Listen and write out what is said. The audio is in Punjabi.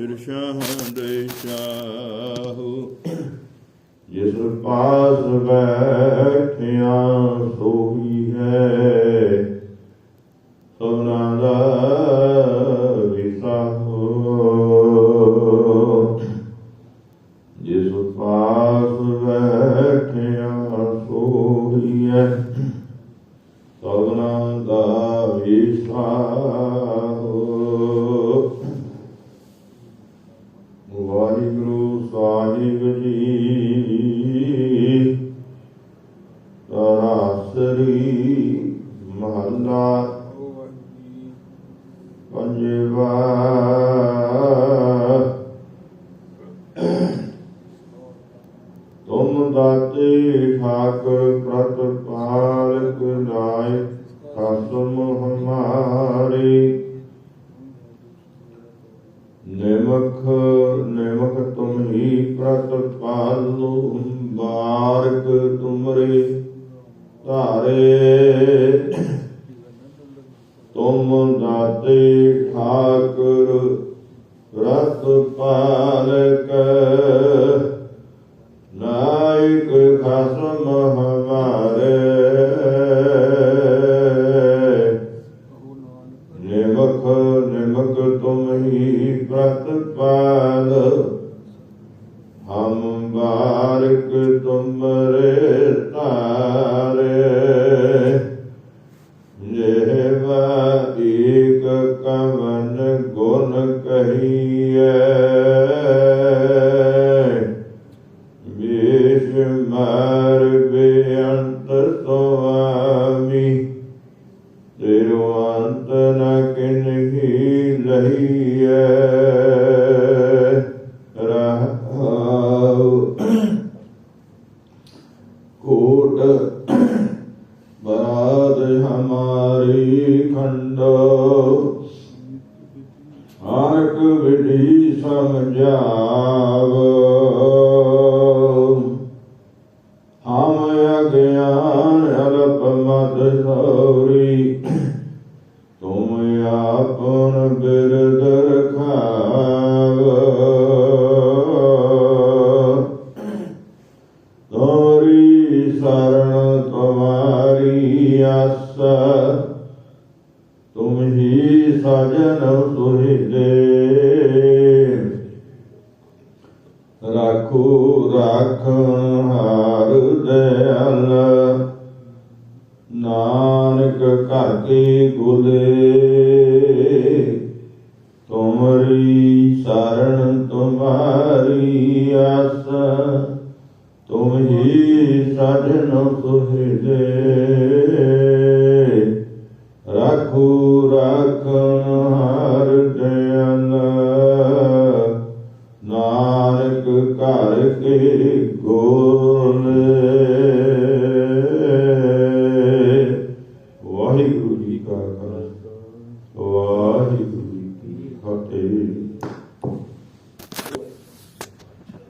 ਫਿਰ ਸ਼ਾਹ ਸ਼ਾਹੂ ਜਿਸ ਪਾਸ ਬੈਠਿਆ ਸੋਈ ਹੈ ਸਭਨਾ ਦਾ ਵਿਸਾਹੋ ਜਿਸ ਪਾਸ ਬੈਠਿਆ ਸੋਈ ਹੈ ਸਭਨਾ ਦਾ ਵਿਸਾਹੋ ਮਹੱਲਾ ਪੰਜਵਾ ਤੁਮ ਦਾਤੇ ਠਾਕੁਰ ਪ੍ਰਤਪਾਲਕ ਨਾਇ ਖਸਮ ਹਮਾਰੇ। ਨਿਮਖ ਨਿਮਖ ਤੁਮ ਹੀ ਪ੍ਰਤਪਾਲੋ ਬਾਰਕ ਤੁਮਰੇ ਧਾਰੇ ਤੁਮ ਦਾਤੇ ਠਾਕੁਰ ਰਤ ਪਾਲਕ ਨਾਇਕ ਖਸਮ ਹਮਾਰੇ ਨਿਮਕ ਨਿਮਕ ਤੁਮ ਹੀ ਪ੍ਰਤਪਾਲ ਹਮ ਬਾਰਕ ਤੁਮਰੇ ਤਾਰੇ ਜਿਹਵਾ ਏਕ ਕਵਨ ਗੁਣ ਕਹੀਐ। ਵਿਸ਼ ਮਾਰ ਬੇਅੰਤ ਸੁਆਮੀ ਤੇਰੋ ਅੰਤ ਨ ਕਿਨਹੀ ਲਹੀਐ। ਰਹਾਉ ਕੋਟ ਆਨਕ ਵਿਧੀ ਸਮਝਾਵ ਹਮ ਅਗਿਆਨ ਅਲਪ ਮਤ ਸੌਰੀ। ਤੁਮ ਆਪਨ ਬਿਰਦ ਸਜਨ ਸੁਹਿਦੇ ਰਾਖੋ ਰਾਖਣ ਹਾਰ ਦਇਆਲ ਨਾਨਕ ਘਰ ਕੇ ਗੁਲੇ। ਤੁਮਰੀ ਸਰਣ ਤੁਮਾਰੀ ਆਸ। ਤੁਮ ਹੀ ਸਜਨ ਸੁਹਿਦੇ ਰਾਖੋ ਰਾਖਣ।